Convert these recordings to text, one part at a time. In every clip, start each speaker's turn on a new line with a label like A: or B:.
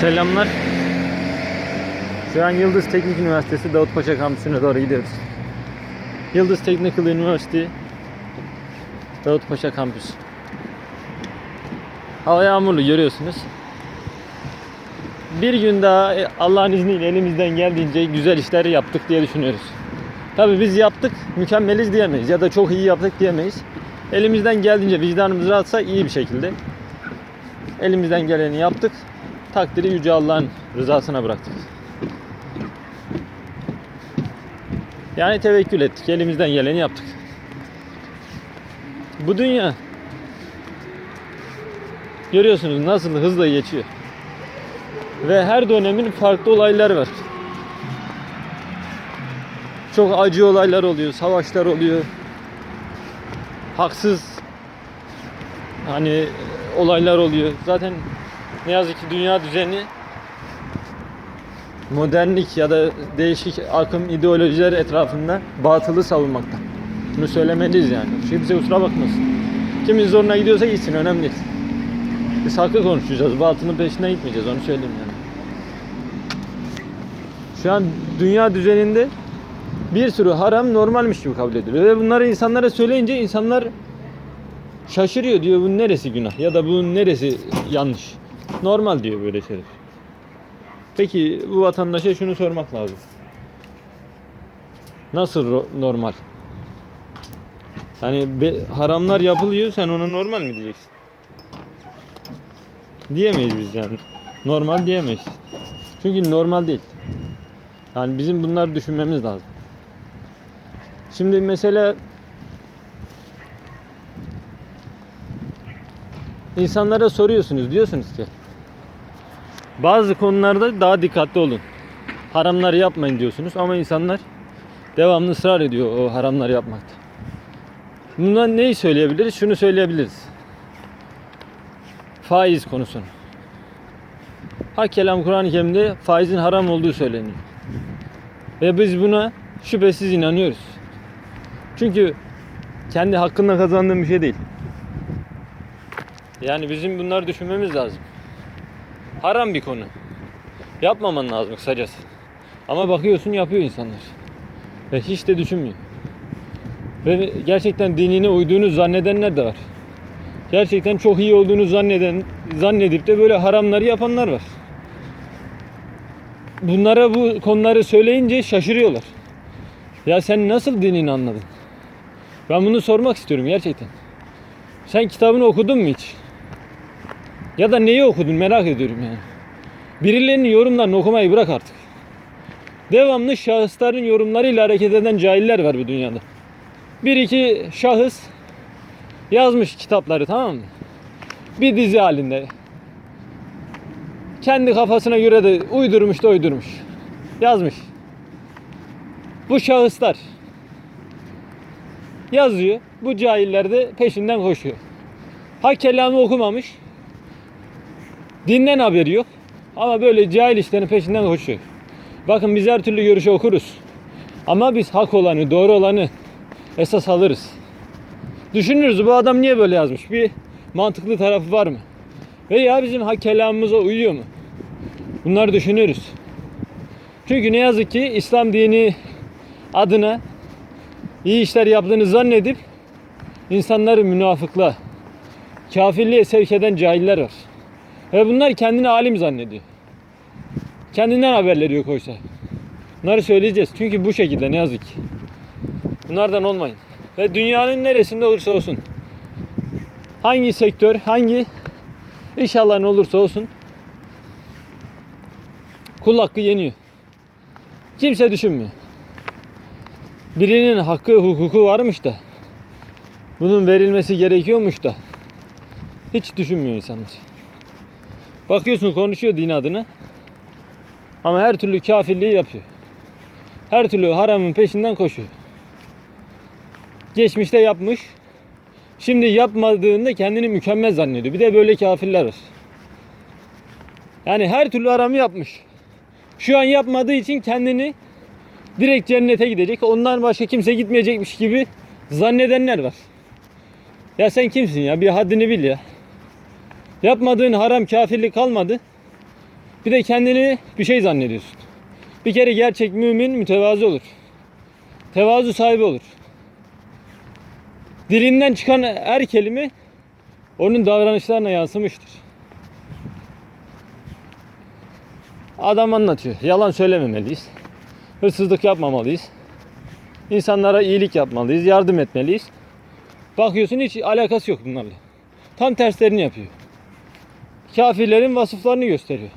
A: Selamlar. Şu an Yıldız Teknik Üniversitesi Davutpaşa kampüsüne doğru gidiyoruz. Yıldız Technical University Davutpaşa kampüsü. Hava yağmurlu görüyorsunuz. Bir gün daha e, Allah'ın izniyle elimizden geldiğince güzel işler yaptık diye düşünüyoruz. Tabii biz yaptık, mükemmeliz diyemeyiz ya da çok iyi yaptık diyemeyiz. Elimizden geldiğince vicdanımız rahatsa iyi bir şekilde elimizden geleni yaptık. Takdiri Yüce Allah'ın rızasına bıraktık. Yani tevekkül ettik. Elimizden geleni yaptık. Bu dünya görüyorsunuz nasıl hızla geçiyor. Ve her dönemin farklı olayları var. Çok acı olaylar oluyor, savaşlar oluyor. Haksız hani olaylar oluyor. Zaten ne yazık ki dünya düzeni modernlik ya da değişik akım ideolojiler etrafında batılı savunmakta. Bunu söylemeliyiz yani. Kimse kusura bakmasın. Kimin zoruna gidiyorsa gitsin önemli değil. Biz hakkı konuşacağız. Batının peşinden gitmeyeceğiz onu söyleyeyim yani. Şu an dünya düzeninde bir sürü haram normalmiş gibi kabul ediliyor. Ve bunları insanlara söyleyince insanlar şaşırıyor diyor bunun neresi günah ya da bunun neresi yanlış. Normal diyor böyle şeyler. Peki bu vatandaşa şunu sormak lazım. Nasıl normal? Hani be- haramlar yapılıyor sen ona normal mi diyeceksin? Diyemeyiz biz yani. Normal diyemeyiz. Çünkü normal değil. Yani bizim bunları düşünmemiz lazım. Şimdi mesela insanlara soruyorsunuz diyorsunuz ki bazı konularda daha dikkatli olun. Haramları yapmayın diyorsunuz ama insanlar devamlı ısrar ediyor o haramları yapmakta. Bundan neyi söyleyebiliriz? Şunu söyleyebiliriz. Faiz konusunu. Hak kelam Kur'an-ı Kerim'de faizin haram olduğu söyleniyor. Ve biz buna şüphesiz inanıyoruz. Çünkü kendi hakkında kazandığım bir şey değil. Yani bizim bunları düşünmemiz lazım. Haram bir konu. Yapmaman lazım kısacası. Ama bakıyorsun yapıyor insanlar. Ve hiç de düşünmüyor. Ve gerçekten dinine uyduğunu zannedenler de var. Gerçekten çok iyi olduğunu zanneden, zannedip de böyle haramları yapanlar var. Bunlara bu konuları söyleyince şaşırıyorlar. Ya sen nasıl dinini anladın? Ben bunu sormak istiyorum gerçekten. Sen kitabını okudun mu hiç? Ya da neyi okudun merak ediyorum yani. Birilerinin yorumlarını okumayı bırak artık. Devamlı şahısların yorumlarıyla hareket eden cahiller var bu dünyada. Bir iki şahıs yazmış kitapları tamam mı? Bir dizi halinde. Kendi kafasına göre de uydurmuş da uydurmuş. Yazmış. Bu şahıslar yazıyor. Bu cahiller de peşinden koşuyor. Ha kelamı okumamış. Dinden haberi yok. Ama böyle cahil işlerin peşinden koşuyor. Bakın biz her türlü görüşü okuruz. Ama biz hak olanı, doğru olanı esas alırız. Düşünürüz bu adam niye böyle yazmış? Bir mantıklı tarafı var mı? Veya bizim hak kelamımıza uyuyor mu? Bunları düşünürüz. Çünkü ne yazık ki İslam dini adına iyi işler yaptığını zannedip insanları münafıkla, kafirliğe sevk eden cahiller var. Ve bunlar kendini alim zannediyor. Kendinden haberleri yok oysa. Bunları söyleyeceğiz. Çünkü bu şekilde ne yazık ki. Bunlardan olmayın. Ve dünyanın neresinde olursa olsun. Hangi sektör, hangi iş alanı olursa olsun kul hakkı yeniyor. Kimse düşünmüyor. Birinin hakkı, hukuku varmış da bunun verilmesi gerekiyormuş da hiç düşünmüyor insanlar. Bakıyorsun konuşuyor din adına ama her türlü kafirliği yapıyor. Her türlü haramın peşinden koşuyor. Geçmişte yapmış. Şimdi yapmadığında kendini mükemmel zannediyor. Bir de böyle kafirler var. Yani her türlü haramı yapmış. Şu an yapmadığı için kendini direkt cennete gidecek. Ondan başka kimse gitmeyecekmiş gibi zannedenler var. Ya sen kimsin ya? Bir haddini bil ya. Yapmadığın haram kafirlik kalmadı. Bir de kendini bir şey zannediyorsun. Bir kere gerçek mümin mütevazı olur. Tevazu sahibi olur. Dilinden çıkan her kelime onun davranışlarına yansımıştır. Adam anlatıyor. Yalan söylememeliyiz. Hırsızlık yapmamalıyız. İnsanlara iyilik yapmalıyız. Yardım etmeliyiz. Bakıyorsun hiç alakası yok bunlarla. Tam terslerini yapıyor. Kafirlerin vasıflarını gösteriyor.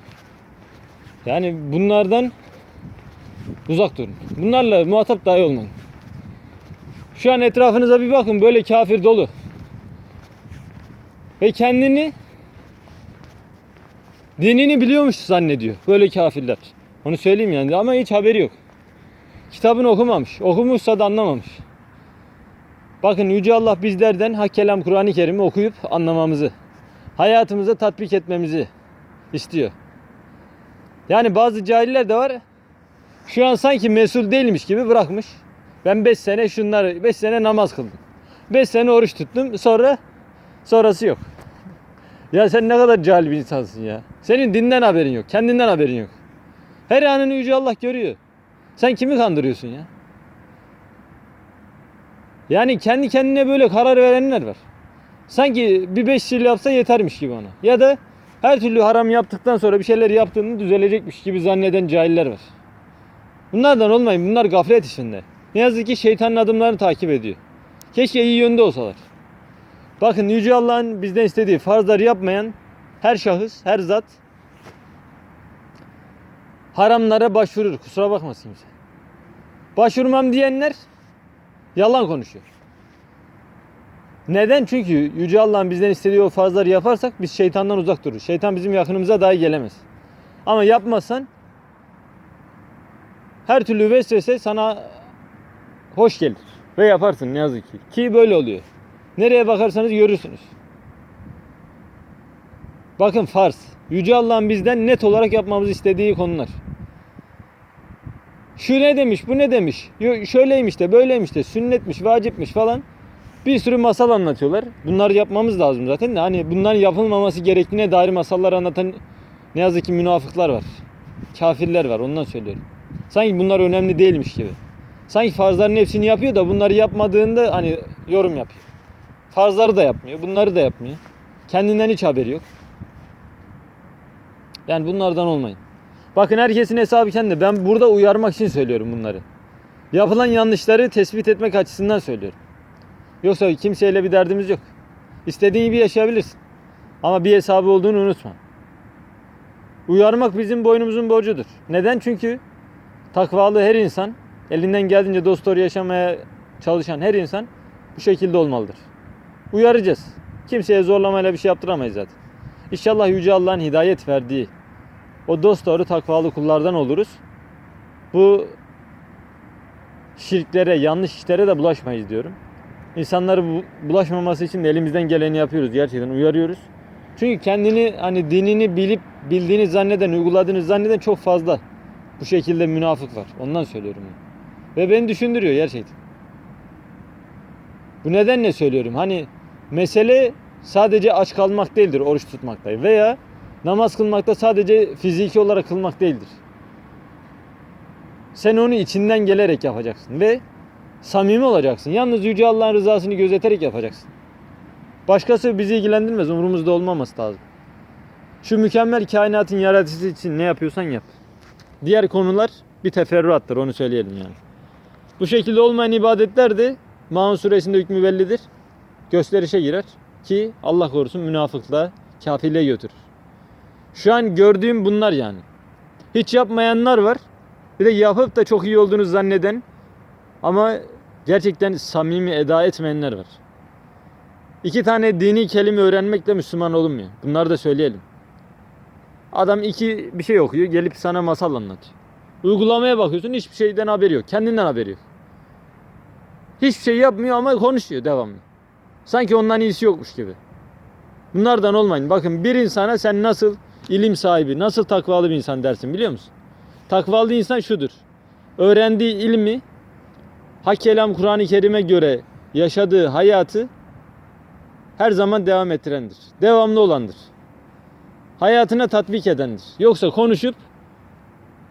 A: Yani bunlardan uzak durun. Bunlarla muhatap dahi olmayın. Şu an etrafınıza bir bakın böyle kafir dolu. Ve kendini dinini biliyormuş zannediyor. Böyle kafirler. Onu söyleyeyim yani ama hiç haberi yok. Kitabını okumamış. Okumuşsa da anlamamış. Bakın Yüce Allah bizlerden hak kelam Kur'an-ı Kerim'i okuyup anlamamızı, hayatımıza tatbik etmemizi istiyor. Yani bazı cahiller de var. Şu an sanki mesul değilmiş gibi bırakmış. Ben 5 sene şunları 5 sene namaz kıldım. 5 sene oruç tuttum. Sonra sonrası yok. Ya sen ne kadar cahil bir insansın ya. Senin dinden haberin yok. Kendinden haberin yok. Her anını Yüce Allah görüyor. Sen kimi kandırıyorsun ya? Yani kendi kendine böyle karar verenler var. Sanki bir beş yıl yapsa yetermiş gibi ona. Ya da her türlü haram yaptıktan sonra bir şeyler yaptığını düzelecekmiş gibi zanneden cahiller var. Bunlardan olmayın. Bunlar gaflet içinde. Ne yazık ki şeytanın adımlarını takip ediyor. Keşke iyi yönde olsalar. Bakın Yüce Allah'ın bizden istediği farzları yapmayan her şahıs, her zat haramlara başvurur. Kusura bakmasın kimse. Başvurmam diyenler yalan konuşuyor. Neden? Çünkü Yüce Allah'ın bizden istediği o farzları yaparsak biz şeytandan uzak dururuz. Şeytan bizim yakınımıza dahi gelemez. Ama yapmazsan her türlü vesvese sana hoş gelir. Ve yaparsın ne yazık ki. Ki böyle oluyor. Nereye bakarsanız görürsünüz. Bakın farz. Yüce Allah'ın bizden net olarak yapmamızı istediği konular. Şu ne demiş, bu ne demiş, şöyleymiş de, böyleymiş de, sünnetmiş, vacipmiş falan. Bir sürü masal anlatıyorlar. Bunları yapmamız lazım zaten de hani bunların yapılmaması gerektiğine dair masallar anlatan ne yazık ki münafıklar var. Kafirler var ondan söylüyorum. Sanki bunlar önemli değilmiş gibi. Sanki farzların hepsini yapıyor da bunları yapmadığında hani yorum yapıyor. Farzları da yapmıyor, bunları da yapmıyor. Kendinden hiç haberi yok. Yani bunlardan olmayın. Bakın herkesin hesabı kendi. Ben burada uyarmak için söylüyorum bunları. Yapılan yanlışları tespit etmek açısından söylüyorum. Yoksa kimseyle bir derdimiz yok. İstediğin gibi yaşayabilirsin. Ama bir hesabı olduğunu unutma. Uyarmak bizim boynumuzun borcudur. Neden? Çünkü takvalı her insan, elinden geldiğince dost doğru yaşamaya çalışan her insan bu şekilde olmalıdır. Uyaracağız. Kimseye zorlamayla bir şey yaptıramayız zaten. İnşallah Yüce Allah'ın hidayet verdiği o dost doğru takvalı kullardan oluruz. Bu şirklere, yanlış işlere de bulaşmayız diyorum. İnsanları bu- bulaşmaması için de elimizden geleni yapıyoruz. Gerçekten uyarıyoruz. Çünkü kendini hani dinini bilip bildiğini zanneden, uyguladığını zanneden çok fazla bu şekilde münafık var. Ondan söylüyorum. Ve beni düşündürüyor gerçekten. Bu nedenle söylüyorum. Hani mesele sadece aç kalmak değildir oruç tutmakta veya namaz kılmakta sadece fiziki olarak kılmak değildir. Sen onu içinden gelerek yapacaksın ve samimi olacaksın. Yalnız Yüce Allah'ın rızasını gözeterek yapacaksın. Başkası bizi ilgilendirmez. Umurumuzda olmaması lazım. Şu mükemmel kainatın yaratıcısı için ne yapıyorsan yap. Diğer konular bir teferruattır onu söyleyelim yani. Bu şekilde olmayan ibadetler de Maun suresinde hükmü bellidir. Gösterişe girer ki Allah korusun münafıkla, kafirliğe götürür. Şu an gördüğüm bunlar yani. Hiç yapmayanlar var. Bir de yapıp da çok iyi olduğunu zanneden ama gerçekten samimi eda etmeyenler var. İki tane dini kelime öğrenmekle Müslüman olunmuyor. Bunları da söyleyelim. Adam iki bir şey okuyor, gelip sana masal anlatıyor. Uygulamaya bakıyorsun, hiçbir şeyden haberi yok. Kendinden haberi yok. Hiçbir şey yapmıyor ama konuşuyor devamlı. Sanki ondan iyisi yokmuş gibi. Bunlardan olmayın. Bakın bir insana sen nasıl ilim sahibi, nasıl takvalı bir insan dersin biliyor musun? Takvalı insan şudur. Öğrendiği ilmi hak kelam Kur'an-ı Kerim'e göre yaşadığı hayatı her zaman devam ettirendir. Devamlı olandır. hayatına tatbik edendir. Yoksa konuşup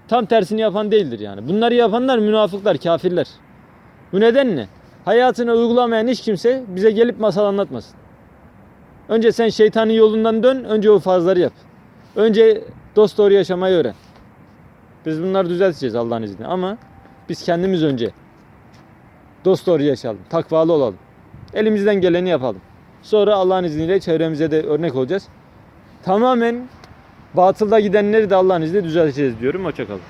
A: tam tersini yapan değildir yani. Bunları yapanlar münafıklar, kafirler. Bu nedenle hayatına uygulamayan hiç kimse bize gelip masal anlatmasın. Önce sen şeytanın yolundan dön, önce o fazları yap. Önce dost doğru yaşamayı öğren. Biz bunları düzelteceğiz Allah'ın izniyle ama biz kendimiz önce dost doğru yaşayalım, takvalı olalım. Elimizden geleni yapalım. Sonra Allah'ın izniyle çevremize de örnek olacağız. Tamamen batılda gidenleri de Allah'ın izniyle düzelteceğiz diyorum. Hoşçakalın.